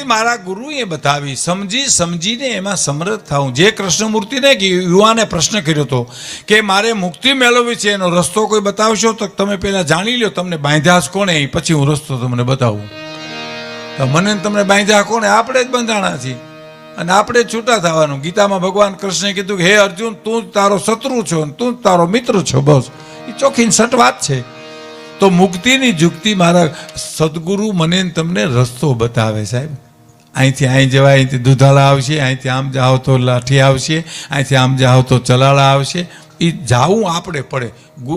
એટલી મારા ગુરુએ બતાવી, સમજી, સમજીને એમાં સમર્થ થાઉં. જે કૃષ્ણમૂર્તિને યુવાને પ્રશ્ન કર્યો હતો કે મારે મુક્તિ મેળવવી છે, એનો રસ્તો કોઈ બતાવશો? તો તમે પહેલાં જાણી લો તમને બાંધ્યાસ કોણે? પછી હું રસ્તો તમને બતાવું. તો મને તમને બાંધ્યા કોણે? આપણે જ બંધાણા છીએ. અને આપણે છૂટા થવાનું. ગીતામાં ભગવાન કૃષ્ણે કીધું કે, હે અર્જુન, તું જ તારો શત્રુ છો તું જ તારો મિત્ર છો, બસ. એ ચોખ્ખી સટ વાત છે. તો મુક્તિની જુક્તિ મારા સદગુરુ મને તમને રસ્તો બતાવે સાહેબ. અહીંથી અહીં જવાય, અહીંથી દુધાળા આવશે, અહીંથી આમ જાઓ તો લાઠી આવશે, અહીંથી આમ જાઓ તો ચલાળા આવશે. એ જાવું આપણે પડે.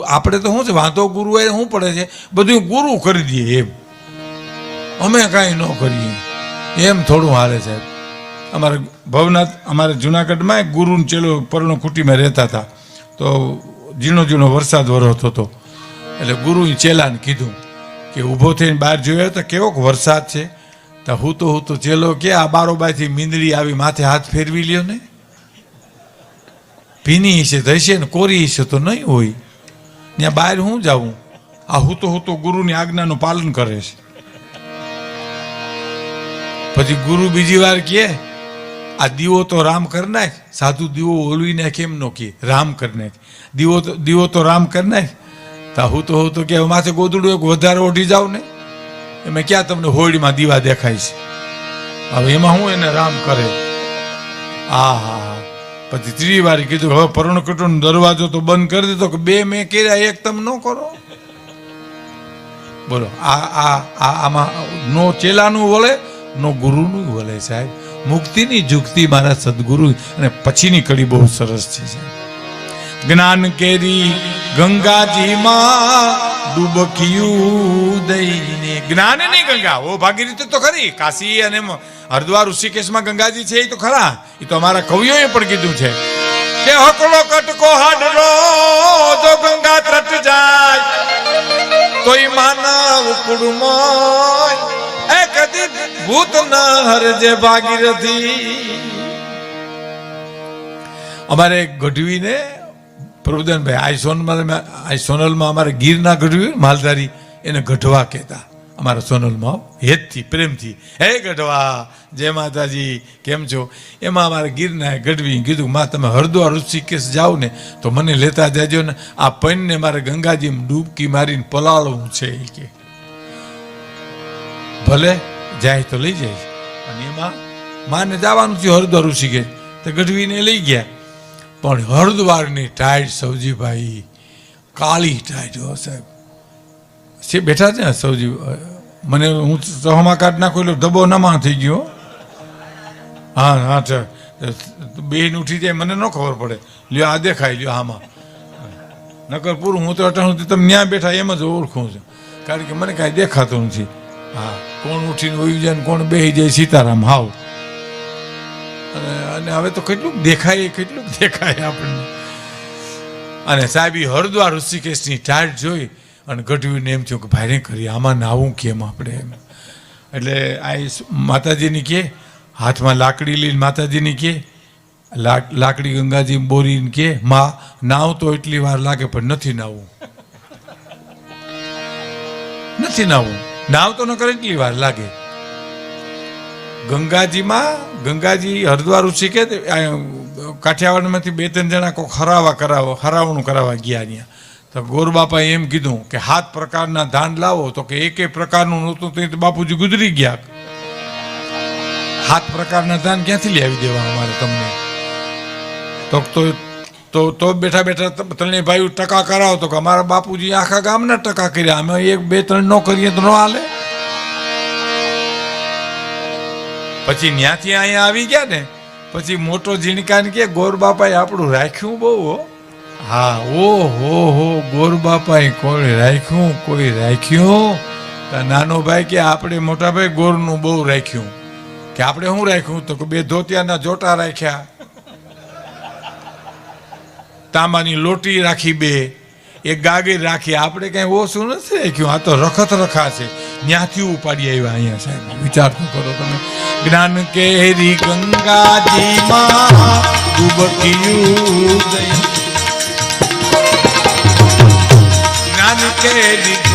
આપણે તો શું છે, વાંધો ગુરુ એ શું પડે છે? બધું ગુરુ કરી દઈએ એમ. અમે કાંઈ ન કરીએ. એમ થોડું હાલે સાહેબ. અમારે ભવનાથ, અમારે જુનાગઢમાં એક ગુરુને ચેલો પર્ણકુટીમાં રહેતા હતા. તો ઝીણો ઝીણો વરસાદ વરસતો હતો. એટલે ગુરુએ ચેલાને કીધું કે ઊભો થઈને બહાર જોયો તો કેવોક વરસાદ છે. તો હું તો હું તો ચેલો કે આ બારોબાઈથી મીંદડી આવી માથે હાથ ફેરવી લ્યો ને? ભીની હશે ધસે ને, કોરી હશે તો નહીં હોય. ત્યાં બહાર હું જાઉં? આ હું તો હું તો ગુરુની આજ્ઞાનું પાલન કરે છે. પછી ગુરુ બીજી વાર કહે આ દીવો તો રામ કર નાખ, સાધુ દીવો ઓલવી નાખ એમ નો કે, રામ કર નાખ. દીવો તો દીવો તો રામ કર નાખ. તા હું તો હું તો કે, માથે ગોદડું એક વધારે ઓઢી જાવ ને? એમાં ક્યાં તમને હોળીમાં દીવા દેખાય છે? હવે એમાં હું એને રામ કરે. આ હા હા પછી ત્રીજી વાર કીધું હવે પર્ણકુટુંબ દરવાજો તો બંધ કરી દીધો કે બે મેં કર્યા, એક તમે ન કરો. બોલો, આ આ આ, આમાં નો ચેલાનું વળે નો ગુરુનું વળે સાહેબ. મુક્તિની જુક્તિ મારા સદગુરુ અને પછીની કડી બહુ સરસ છે જ્ઞાન કેરી ગંગાજીમાં ડૂબકિયું દઈને જ્ઞાનની ગંગા. ઓ ભાગીરથી તો ખરી. કાશી અને હરિદ્વાર, ઋષિકેશમાં ગંગાજી છે એ તો ખરા. એ તો અમારા કવિઓએ પણ કીધું છે. કે હકલો કટકો હાડલો, જો ગંગા તટ જાય, તોય માનવ કુડમો એ કદી ભૂત ન હરજે ભાગીરથી. અમારે ગઢવીને પ્રભુદાનભાઈ આઈ સોનલમાં આઈ સોનલમાં અમારે ગીરના ગઢવી હોય માલધારી, એને ગઢવા કહેતા. અમારા સોનલમાં હેતથી, પ્રેમથી. હે ગઢવા, જય માતાજી, કેમ છો? એમાં અમારે ગીરના ગઢવી કીધું માં, તમે હરદ્વાર ઋષિકેશ જાઓ ને, તો મને લેતા જજો ને, આ પૈનને મારે ગંગાજી ડૂબકી મારીને પલાળવું છે. એ કે, ભલે, જાય તો લઈ જાય. અને એમાં માને જવાનું થયું હરદ્વાર ઋષિકેશ. તો ગઢવીને લઈ ગયા. પણ હરદ્વારની ટાઈટ સૌજીભાઈ કાળી ટાઈટ હો સાહેબ. છે, બેઠા છે ને સૌજી મને હું સહમાં કાઢ નાખો એટલે ધબો નમા થઈ ગયો. હા હા, છે. બેન ઉઠી જાય, મને ન ખબર પડે. લ્યો, આ દેખાય, લ્યો, આમાં. નકર પૂરું, હું તો અટાણું તમે ત્યાં બેઠા એમ જ ઓળખું છું. કારણ કે મને કાંઈ દેખાતું નથી. હા, કોણ ઉઠીને ઉઈ જાય કોણ બેસી જાય, સીતારામ, હાવ. અને હવે તો કેટલું દેખાય કેટલું દેખાય આપણને. અને સાહેબ હરદ્વાર ઋષિકેશની ટાઈટ જોઈ અને ગઢવીને એમ થયું કે ભાઈ કરી આમાં નાવું કેમ આપણે એમ? એટલે આ માતાજીની કે, હાથમાં લાકડી લઈને માતાજીની કે, લાક- લાકડી ગંગાજી બોરીને કે, માં, નાવ તો એટલી વાર લાગે પણ નથી નાવું. નથી નાવું. નાવ તો ન કરે એટલી વાર લાગે. ગંગાજીમાં, ગંગાજી હરિદ્વાર ઋષિકે કાઠિયાવાડમાંથી બે ત્રણ જણા કોઈ હરાવા કરાવો, હરાવણું કરાવવા ગયા ત્યાં. તો ગોરબાપાએ એમ કીધું કે હાથ પ્રકારના ધાન લાવો તો કે એકે પ્રકારનું નહોતું તો બાપુજી ગુજરી ગયા. હાથ પ્રકારના ધાન ક્યાંથી લાવી દેવા અમારે તમને? તો તો તો તો બેઠા બેઠા ત- ત્રણેય ભાઈઓ ટકા કરાવો તો કે અમારા બાપુજી આખા ગામના ટકા કર્યા. અમે એક, બે, ત્રણ નો કરીએ તો ન હાલે. પછી ન્યાથી અહીંયા આવી ગયા ને, પછી મોટો ઝીણકાને કે ગોર બાપાએ આપણું રાખ્યું બહુ, હો. હા, ઓ, હો હો, ગોર બાપાએ કોઈ રાખ્યું કોઈ રાખ્યું? તો નાનો ભાઈ કે આપણે મોટા ભાઈ ગોરનું બહુ રાખ્યું. કે આપણે શું રાખ્યું? તો કે બે ધોતિયાના જોટા રાખ્યા. તાંબાની લોટી રાખી બે. એક ગાગી રાખી, આપણે કઈ ઓછું નથી રાખ્યું, આ તો રખત રખા છે. ત્યાંથી ઉપાડી આવ્યા અહીંયા, સાહેબ. વિચાર તો કરો તમે. જ્ઞાન કેરી ગંગાજીમાં ડૂબકિયું દઈ જ્ઞાન કેરી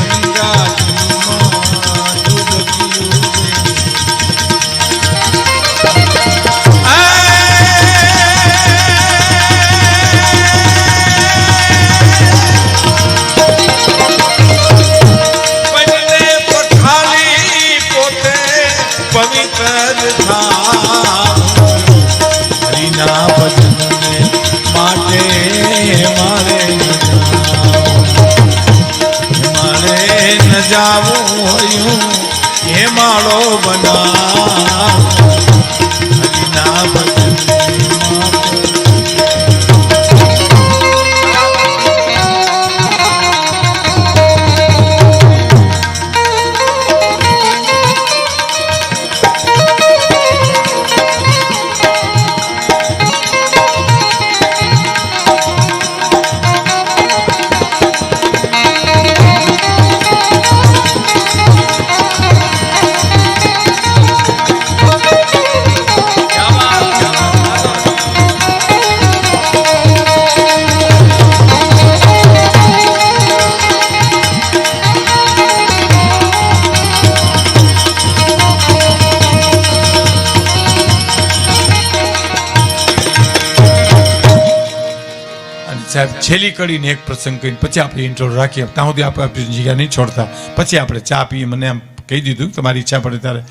છેલ્લી કડીને એક પ્રસંગ કરીને પછી આપણે ઇન્ટરવ્યુ રાખીએ. ત્યાં સુધી આપણે આપણી જગ્યા નહીં છોડતા. પછી આપણે ચા પીએ. મને આમ કહી દીધું તમારી ઈચ્છા પડે ત્યારે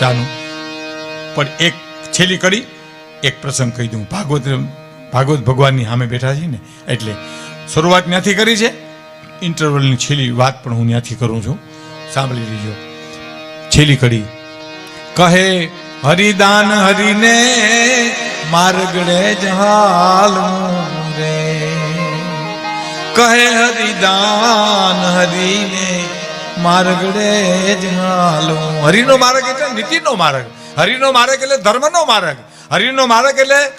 ચાનું. પણ એક છેલ્લી કડી, એક પ્રસંગ કહી દઉં. ભાગવત ભાગવત ભગવાનની સામે બેઠા છીએ ને, એટલે શરૂઆત ત્યાંથી કરી છે. ઇન્ટરવલની છેલ્લી વાત પણ હું ત્યાંથી કરું છું. સાંભળી લીજો. છેલ્લી કડી. કહે, હરિદાન હરિને, માર્ગડે જહાલવું રે કહે હરિદાન, હરિને માર્ગડે જહાલવું હરિનો માર્ગ એટલે નીતિનો માર્ગ. હરિનો માર્ગ એટલે ધર્મનો માર્ગ. હરિનો માર્ગ એટલે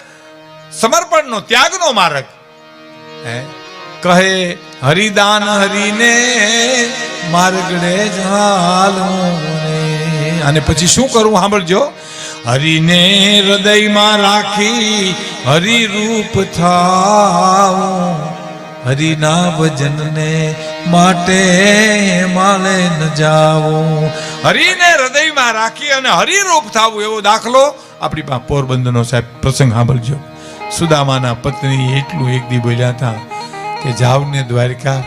સમર્પણનો, ત્યાગનો માર્ગ. હે? કહે હરિદાન, હરિને માર્ગડે જ રે અને પછી શું કરવું સાંભળજો. હરિને હૃદયમાં રાખી હરિરૂપ થાવું. હરિના ભજનને માટે માલે ન જાવું હરિને હૃદયમાં રાખી અને હરિરૂપ થાવું એવો દાખલો આપણી પાસે પોરબંદરનો સાહેબ પ્રસંગ સાંભળજો. સુદામાના પત્ની એટલું એક દી બોલ્યા હતા કે જાવને દ્વારિકા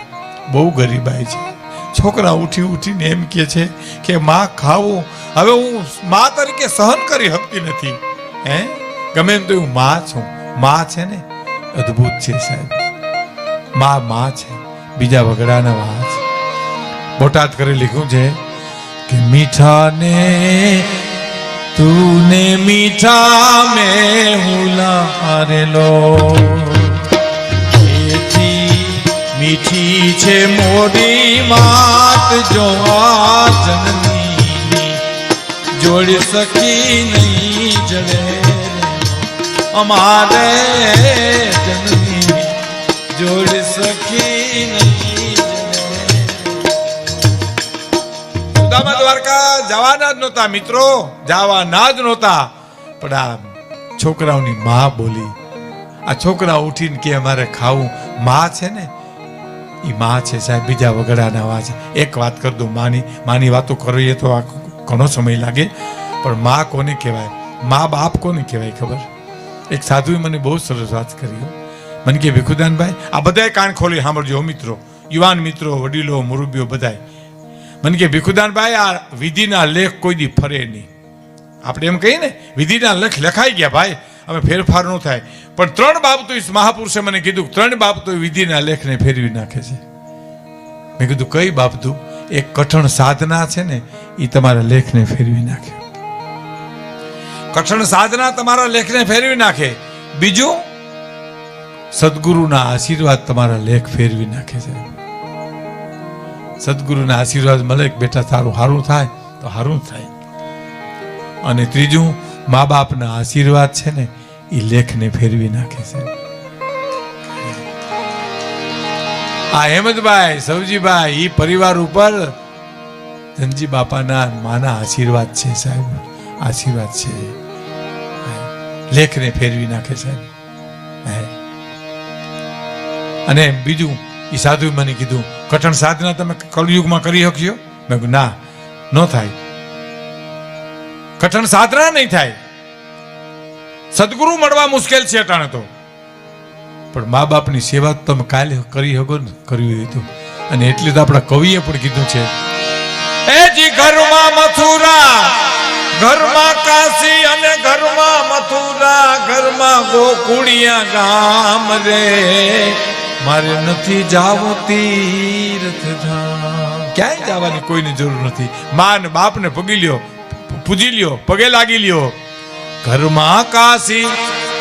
બહુ ગરીબાઈ છે. છોકરા ઉઠી ઉઠીને એમ કે છે કે, માં, ખાવું. હવે હું માં તરીકે સહન કરી શકતી નથી. હે? ગમે એમ તો હું માં છું. માં છે ને? અદ્ભુત છે સાહેબ. માં માં છે. બીજા વગડાના વાહ છે. બોટાદ કરી લીધું છે કે, મીઠા ને તું ને મીઠા મેં હુલારેલો. એથી મીઠી છે મોડી માત જો આ જનની નહીં જડે. અમારે જનની. જોડી સકી નહીં દ્વારકા જવાના જ નહોતા મિત્રો. જવાના જ નહોતા. પણ આ છોકરાઓની મા બોલી. આ છોકરા ઉઠીને કે અમારે ખાવું. મા છે ને એ મા છે સાહેબ, બીજા વગડાના વા છે. એક વાત કરી દઉં, માની માની વાતો કરીએ તો આ ઘણો સમય લાગે. પણ મા કોને કહેવાય? મા બાપ કોને કહેવાય ખબર? એક સાધુએ મને બહુ સરસ વાત કરી. મને કે, ભીખુદાનભાઈ, આ બધાય કાન ખોલી સાંભળજો મિત્રો. યુવાન મિત્રો, વડીલો મુરબ્બીઓ બધાય. મને કે, ભીખુદાનભાઈ, આ વિધિના લેખ કોઈ દી ફરે નહીં. આપણે એમ કહીએ ને, વિધિના લેખ લખાઈ ગયા ભાઈ. અમે ફેરફાર ન થાય. પણ ત્રણ બાબતો ઈ મહાપુરુષે મને કીધું ત્રણ બાબતો વિધિના લેખને ફેરવી નાખે છે. મેં કીધું, કઈ બાબતું? એક કઠણ સાધના છે ને એ તમારા લેખને ફેરવી નાખે. કઠણ સાધના તમારા લેખને ફેરવી નાખે. બીજું, સદગુરુના આશીર્વાદ તમારા લેખ ફેરવી નાખે છે. સદગુરુના આશીર્વાદ મળે બેટા તારું સારું થાય, તો સારું થાય. અને ત્રીજું, મા બાપના આશીર્વાદ છે ને એ લેખને ફેરવી નાખે છે. આ હેમંતભાઈ, સવજીભાઈ એ પરિવાર ઉપર ધનજી બાપાના માના આશીર્વાદ છે સાહેબ. આશીર્વાદ છે. લેખને ફેરવી નાખે સાહેબ. અને બીજું એ સાધુએ મને કીધું, કઠણ સાધના તમે કલયુગમાં કરી શકશો મેં ના, ન થાય. કઠણ સાધના નહીં થાય. સદગુરુ મળવા મુશ્કેલ છે અટાણે તો. પણ મા બાપની સેવા તમે કાલે કરી શકો ને કરવી હોય તો. અને એટલે તો આપણા કવિએ પણ કીધું છે, એ જી ઘરમાં મથુરા, ઘરમાં કાશી અને ઘરમાં મથુરા, ઘરમાં ગોકુળિયા ગામ રે. મારે નથી જાવું તીર્થ ક્યાંય જવાની કોઈની જરૂર નથી. મા બાપને પગી લ્યો પૂજી લ્યો, પગે લાગી લ્યો. ઘરમાં કાશી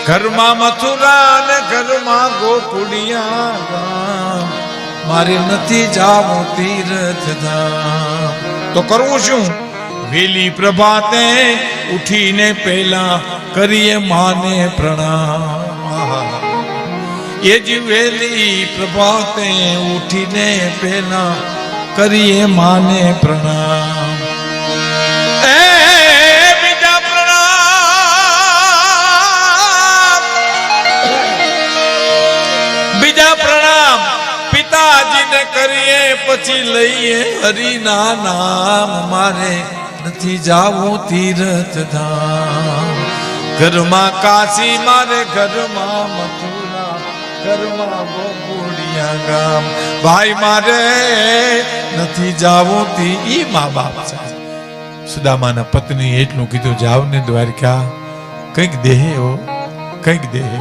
ઘરમાં મથુરા ને ઘરમાં ગોકુળિયા ગામ મારે નથી જાવું તીર્થ ધામ તો કરવું શું વેલી પ્રભાતે ઉઠીને પહેલા કરીએ માને પ્રણામ આહા. એ જ વેલી પ્રભાતે ઉઠીને પહેલા કરીએ માને પ્રણામ પિતાજીને કરીએ, પછી લઈએ હરિના નામ. મારે નથી જાવું તીર્થ ધામ ઘરમાં કાશી, મારે ઘરમાં મથુરા. ઘરમાં ગોકુળિયા ગામ. ભાઈ, મારે નથી જાવું તી. ઈ મા બાપ છે. સુદામાના પત્ની એટલું કીધું, જાવ ને દ્વારકા. કંઈક દેહે હો, કંઈક દેહે.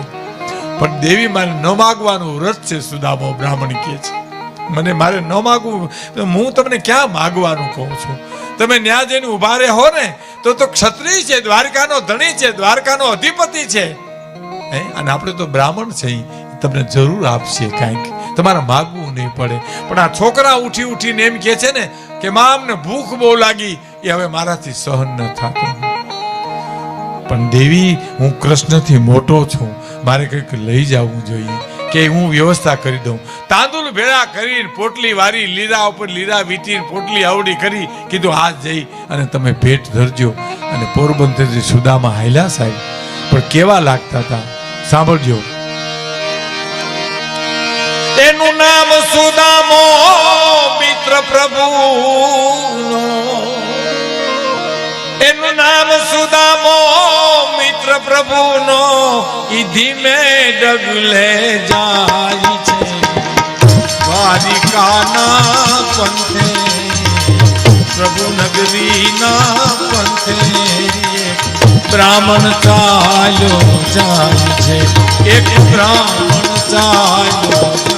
પણ દેવી મારે ન માગવાનું વ્રત છે, સુદામો બ્રાહ્મણ કહે છે. મને મારે ન માગવું. હું તમને ક્યાં માગવાનું કહું છું? તમે ન્યા જઈને ઊભા રહે હો ને, તો તો ક્ષત્રિય છે, દ્વારકાનો ધણી છે, દ્વારકાનો અધિપતિ છે. હે? અને આપણે તો બ્રાહ્મણ છે તમને જરૂર આપશે કાંઈક. તમારે માગવું નહીં પડે. પણ આ છોકરા ઉઠી ઉઠીને એમ કે છે ને, કે માં અમને ભૂખ બહુ લાગી, એ હવે મારાથી સહન ન થતું. પણ દેવી, હું કૃષ્ણથી મોટો છું. મારે કંઈક લઈ જવું જોઈએ. કે હું વ્યવસ્થા કરી દઉં. તાંદુલ ભેળા કરીને પોટલી વારી લીરા ઉપર લીરા વીટીને પોટલી આવડી કરી કીધું હાથ જઈ. અને તમે ભેટ ધરજો. અને પોરબંદરથી સુદામાં હાલ્યા સાહેબ. પણ કેવા લાગતા હતા? સાંભળજો. એનું નામ સુદામો, મિત્ર પ્રભુ નામ સુદામો મિત્ર પ્રભુનો ઈ ધીમે ડગલે જાય છે. દ્વારિકાના પંથે પ્રભુ નગરીના પંથે, બ્રાહ્મણ ચાલ્યો જાય છે. એક બ્રાહ્મણ ચાલ્યો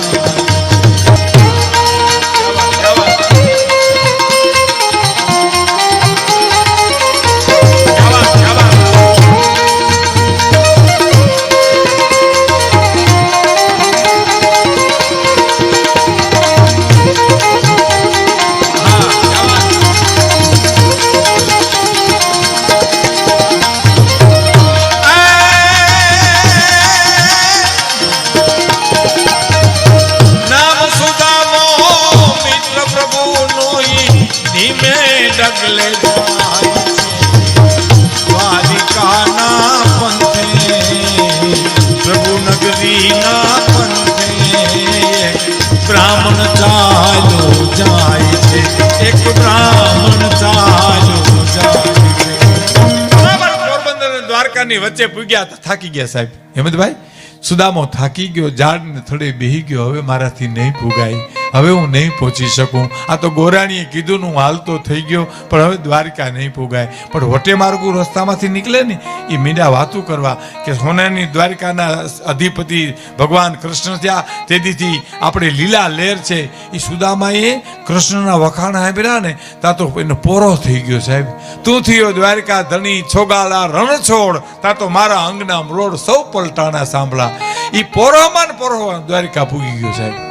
દ્વારકાની વચ્ચે પૂગ્યા તો થાકી ગયા સાહેબ. હેમંતભાઈ, સુદામો થાકી ગયો, ઝાડને થોડે બેહી ગયો. હવે મારાથી નહીં પુગાય. હવે હું નહીં પહોંચી શકું. આ તો ગોરાણીએ કીધું હું હાલતો થઈ ગયો, પણ હવે દ્વારકા નહીં પુગાય. પણ વટે માર્ગું રસ્તામાંથી નીકળે ને, એ મીંડા વાતું કરવા કે સોનાની દ્વારકાના અધિપતિ ભગવાન કૃષ્ણ થયા. તેથી આપણે લીલા લહેર છે, એ સુદામાએ કૃષ્ણના વખાણ સાંભળ્યા ને, તા તો એનો પોરો થઈ ગયો સાહેબ. તું થયો દ્વારકા ધણી છોગાલા રણછોડ ત્યાં તા મારા અંગના રોડ સૌ પલટાણા સાંભળા એ પોરોમાં પોરો દ્વારકા પૂગી ગયો સાહેબ.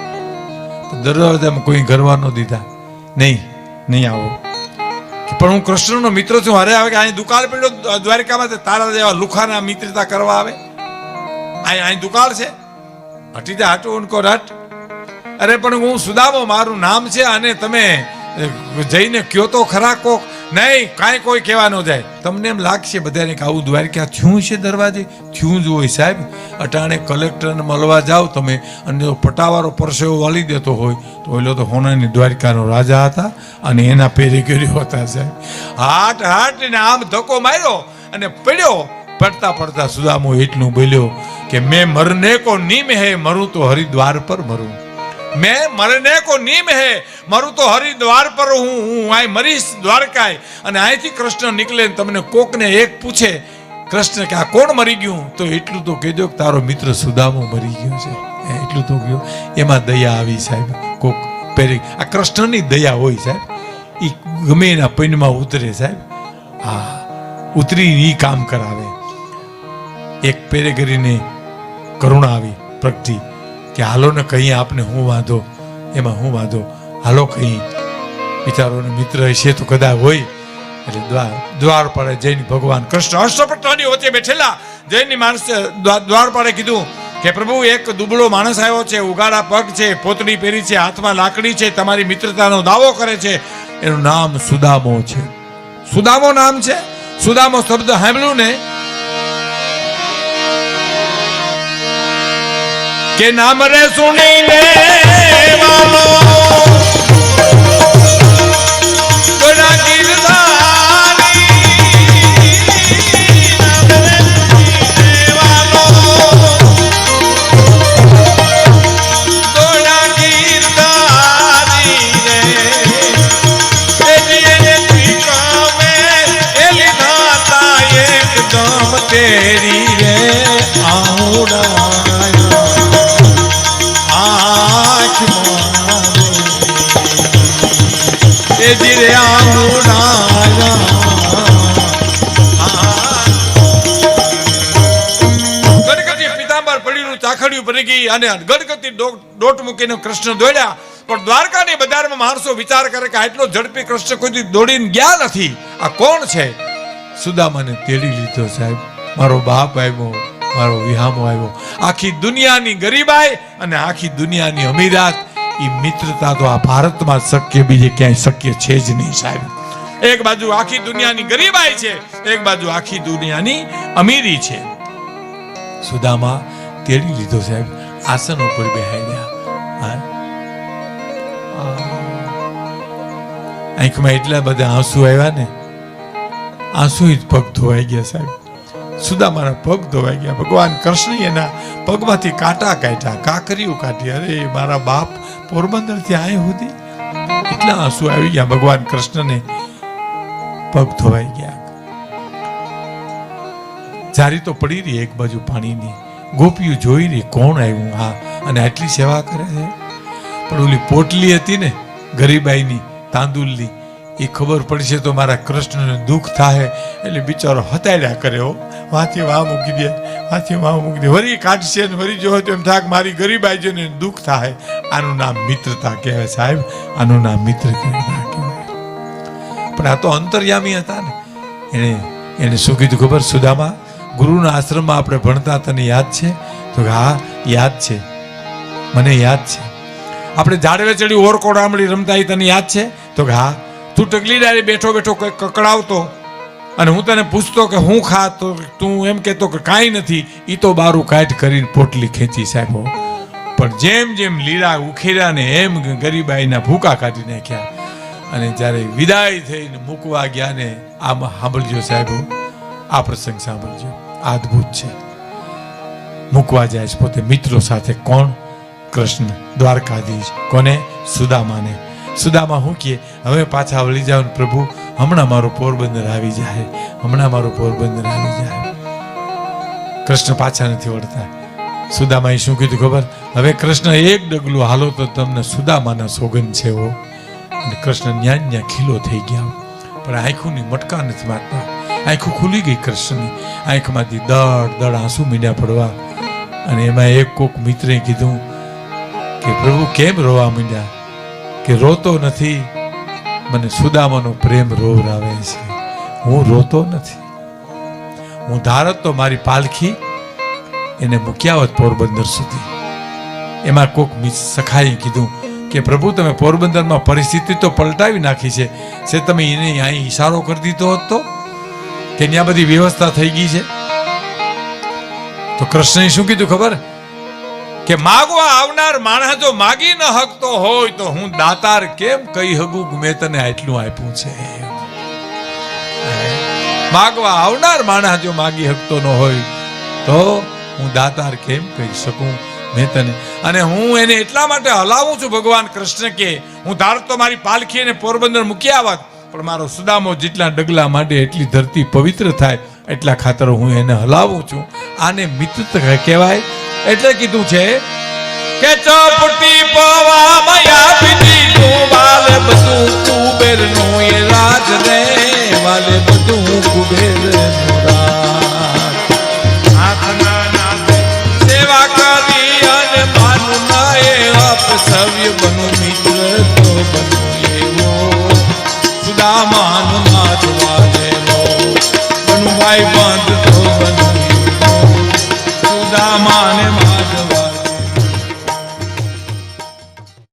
દરવાજામાં કોઈ ઘરવા ન દીધા. નહીં નહીં આવો. પણ હું કૃષ્ણનો મિત્ર છું, અરે આવે કે અહીં દુકાળ પડ્યો દ્વારિકામાં તારા જેવા લુખાના મિત્રતા કરવા આવે. અહીં અહીં દુકાળ છે. હટી જા, હટો, ઉનકો રટ. અરે પણ હું સુદામો, મારું નામ છે, અને તમે જઈને કયો તો ખરા કોક. નહીં, કાંઈ કોઈ કહેવા ન જાય તમને એમ લાગશે બધાને કે આવું દ્વારકા થયું છે દરવાજે? થયું જ હોય સાહેબ. અટાણે કલેક્ટરને મળવા જાઓ તમે અને જો પટાવાળો પરસેવો વાળી દેતો હોય, તો ઓલો તો હોનાની દ્વારકાનો રાજા હતા અને એના પેરી કર્યો હતા સાહેબ. હાટ હાટ આમ ધક્કો માર્યો અને પડ્યો. પડતા પડતા સુદામો એટલું બોલ્યો કે, મેં મરને કો નીમ હે, મરું તો હરિદ્વાર પર મરું. મેં મરને કો નીમ હે. મારું તો હરિદ્વાર પર હું હું અહીં મરીશ દ્વારકાય. અને અહીંથી કૃષ્ણ નીકળે તમને કોકને એક પૂછે, કૃષ્ણ, કે આ કોણ મરી ગયું? તો એટલું તો કહેજો કે તારો મિત્ર સુદામો મરી ગયો છે. એટલું તો કહ્યું એમાં દયા આવી સાહેબ. કોક પહેરી, આ કૃષ્ણની દયા હોય સાહેબ. એ ગમે એના પૈનમાં ઉતરે સાહેબ. હા, ઉતરી એ કામ કરાવે. એક પેરે કરીને કરુણા આવી પ્રગટી. કે હાલો ને કહીએ આપને હું વાંધો, એમાં હું વાંધો. હાલો કહીએ બિચારોને મિત્ર હશે તો કદાચ હોય. એટલે દ્વાર દ્વાર પાડે જૈન ભગવાન કૃષ્ણ હર્ષપટ્ટાની વચ્ચે બેઠેલા. જૈનની માણસ દ્વાર પાડે કીધું કે પ્રભુ, એક દુબળો માણસ આવ્યો છે, ઉગાડા પગ છે, પોતડી પહેરી છે, હાથમાં લાકડી છે, તમારી મિત્રતાનો દાવો કરે છે. એનું નામ સુદામો છે. સુદામો નામ છે? સુદામો શબ્દ સાંભળ્યું ને? કે નામ રે સુણીને વાલો ભરી અને ગણગતિ દોટ મૂકીને કૃષ્ણ દોડ્યા. પણ દ્વારકાની બજારમાં માણસો વિચાર કરે કે આટલો ઝડપી કૃષ્ણ કોઈ દોડીને ગયા નથી. આ કોણ છે? સુદામાને તેડી લીધો સાહેબ. મારો બાપ આવ્યો, મારો વિહામો આવ્યો. આખી દુનિયાની ગરીબાઈ અને આખી દુનિયાની અમીરાત. એ મિત્રતા તો આ ભારતમાં શક્ય, બીજે ક્યાંય શક્ય છે જ નહીં સાહેબ. એક બાજુ આખી દુનિયાની ગરીબાઈ છે, એક બાજુ આખી દુનિયાની અમીરી છે. સુદામા તેડી લીધો સાહેબ. આસન ઉપર બેહાડ્યા આંખમાં એટલા બધા આંસુ આવ્યા ને, આંસુ જ પગ ધોવાઈ ગયા સાહેબ. સુદામાના પગ ધોવાઈ ગયા. ભગવાન કૃષ્ણ એના પગમાંથી કાંટા કાઢ્યા, કાકરીઓ કાઢી. અરે, મારા બાપ પોરબંદરથી આય સુધી એટલા આંસુ આવી ગયા. ભગવાન કૃષ્ણને પગ ધોવાઈ ગયા. જારી તો પડી રહી એક બાજુ પાણીની. ગોપીઓ જોઈ રહી કોણ આવ્યું? હા, અને આટલી સેવા કરે છે? પણ ઓલી પોટલી હતી ને, ગરીબાઈની, તાંદુલની, એ ખબર પડશે તો મારા કૃષ્ણને દુઃખ થાય એટલે બિચારો હતાડ્યા કરે હો. વાંથી વાહ મૂકી દે, વાંચી વાહ મૂકી દે. વરી કાઢશે ને વરી જો તો એમ થાક મારી ગરીબાઈ છે ને દુઃખ થાય આનું નામ મિત્રતા કહેવાય સાહેબ. આનું નામ મિત્ર કહેવાય. પણ આ તો અંતર્યામી હતા ને. એને એને શું કીધું ખબર? સુદામા? ગુરુના આશ્રમમાં આપણે ભણતા તને યાદ છે? તો કે હા, યાદ છે. મને યાદ છે. આપણે ઝાડવે ચડી ઓરકોડ કોડામડી રમતા એ તને યાદ છે? તો કે હા. તું ટકલી ડાળે બેઠો બેઠો કંઈક કકડાવતો અને હું તને પૂછતો કે હું ખા? તો તું એમ કહેતો કે કાંઈ નથી. એ તો બારું કાઢ કરીને પોટલી ખેંચી સાહેબો પણ જેમ જેમ લીલા ઉખેર્યા ને એમ ગરીબાઈના ભૂકા કાઢી નાખ્યા. અને જ્યારે વિદાય થઈને મૂકવા ગયા ને, આમાં સાંભળજો સાહેબો, આ પ્રસંગ સાંભળજો. આ છે. મૂકવા જાય છે પોતે મિત્રો સાથે કોણ? કૃષ્ણ, દ્વારકાધીશ. કોને? સુદામાને. સુદામા હું કહે હવે પાછા વળી જાઓ પ્રભુ, હમણાં મારું પોરબંદર આવી જાય. હમણાં મારું પોરબંદર આવી જાય. કૃષ્ણ પાછા નથી વળતા. સુદામાએ શું કીધું ખબર? હવે કૃષ્ણ એક ડગલું હાલો તો તમને સુદામાના સોગન છે હો. અને કૃષ્ણ ન્યા ન્યા ખીલો થઈ ગયા. પણ આંખોની મટકા નથી મારતા. આંખો ખુલી ગઈ કૃષ્ણની. આંખમાંથી દડ દડ આંસુ મીંડ્યા પડવા. અને એમાં એક કોક મિત્રે કીધું કે, પ્રભુ, કેમ રોવા માંડ્યા? કે રોતો નથી. મને સુદામાનો પ્રેમ રોવરાવે છે. હું રોતો નથી. હું ધારત તો મારી પાલખી એને મૂક્યા હોત પોરબંદર સુધી. એમાં કોક સખાઈ કીધું કે, પ્રભુ, તમે પોરબંદરમાં પરિસ્થિતિ તો પલટાવી નાખી છે. જે તમે એને અહીં ઈશારો કરી દીધો હતો કે ત્યાં બધી વ્યવસ્થા થઈ ગઈ છે. તો કૃષ્ણએ શું કીધું ખબર? કે માગવા આવનાર માણસ જો માગી ન હકતો હોય તો હું દાતાર કેમ કહી હગું મેં તને આટલું આપ્યું છે? માગવા આવનાર માણસ જો માગી હકતો ન હોય તો હું દાતાર કેમ કહી શકું મેં તને? અને હું એને એટલા માટે હલાવું છું ભગવાન કૃષ્ણ કે હું ધાર તો મારી પાલખી અને પોરબંદર મૂકી આવત. પણ મારો સુદામો જેટલા ડગલા માંડે એટલી ધરતી પવિત્ર થાય, એટલા ખાતર હું એને હલાવું છું. આને મિત્ર કહેવાય. એટલે કીધું છે, કે ચોપટી પવા મયા પીધી તું, વાલે બધું કુબેરનું એ રાજ રે, વાલે બધું કુબેરનું